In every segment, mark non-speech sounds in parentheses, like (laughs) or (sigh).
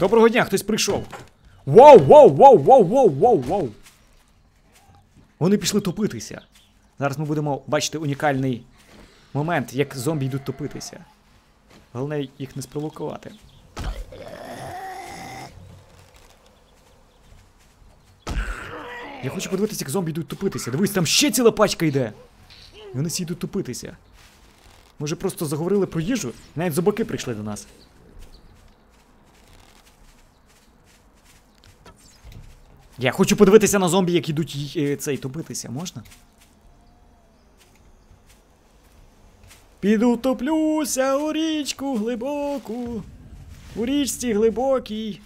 Доброго дня, хтось прийшов. Воу, воу, воу, воу, воу, воу, воу. Вони пішли топитися. Зараз ми будемо бачити унікальний момент, як зомбі йдуть топитися. Головне їх не спровокувати. Я хочу подивитися, як зомбі йдуть топитися. Дивись, там ще ціла пачка йде. І вони всі йдуть топитися. Може просто заговорили про їжу? Навіть зубаки прийшли до нас. Я хочу подивитися на зомбі, як ідуть е, цей топитися, можна? Піду топлюся у річку глибоку. У річці глибокій.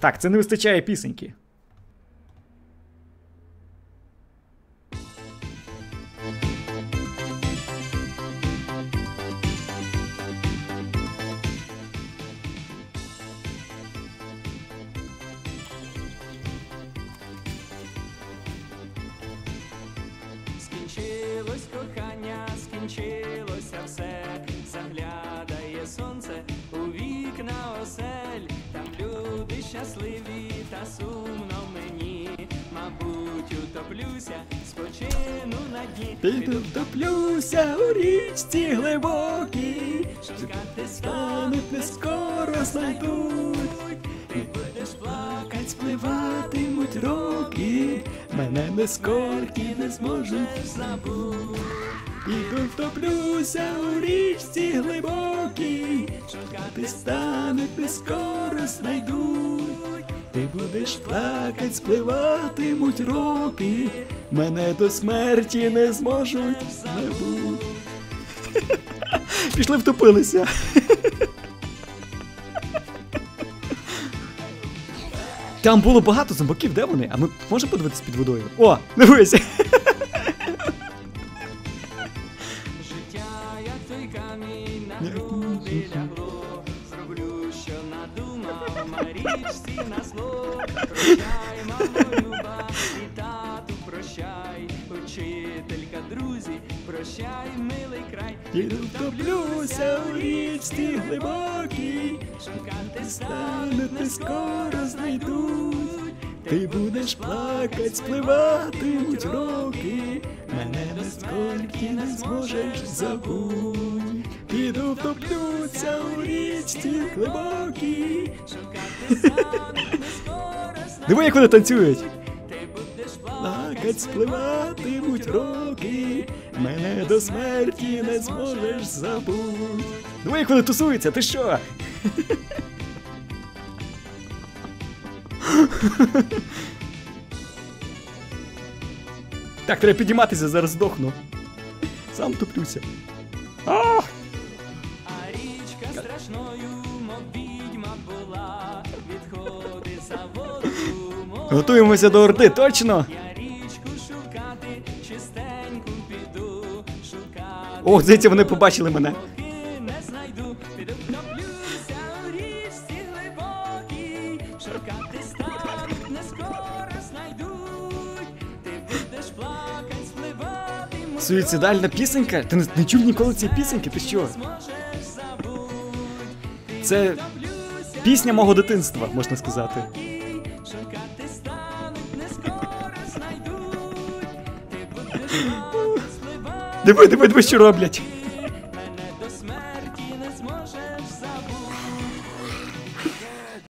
Так, це не вистачає пісеньки. Скінчилось кохання, скінчилося все, заглядає сонце у вікна осель, там люди щасливі та сумно мені, мабуть, утоплюся, спочину на дні, Піду топлюся у річці глибокій. шукати Стануть не скоро знайдуть. Мене не скорки не зможуть забудь, Піду втоплюся у річці глибокій, шукати ти стануть не скоро знайдуть. Ти будеш плакать, спливатимуть роки, мене до смерті не зможуть забути. (laughs) Пішли втопилися. (laughs) Там було багато зомбаків, де вони? А ми можемо подивитися під водою? О, дивися! Життя, як той камінь на груди лягло, зроблю, що надумав, марічці на зло. Прощай, мамо люба, і тату прощай, учителька, друзі, прощай, милий край. Піду втоплюся у річці глибокій, стануть не скоро знайдуть. Ти будеш плакать, спливатимуть роки, мене скорки не зможеш забуть. Піду втоплюся у річці глибокій. Диви, як вони танцюють. Плакать, спливатимуть роки, мене до смерті не зможеш забуть. Диви, як вони тусуються, ти що? (laughs) Так, треба підійматися, зараз здохну. Сам топлюся. А! Річка страшною, мов відьма була, відходи за воду, Готуємося до орди, точно? я річку шукати, чистеньку піду, шукати. О, здається, вони побачили мене. Суїцидальна пісенька? Ти не, не чув ніколи цієї пісеньки? Ти що? Це пісня мого дитинства, можна сказати. (laughs) Диви, диви, диви, що роблять.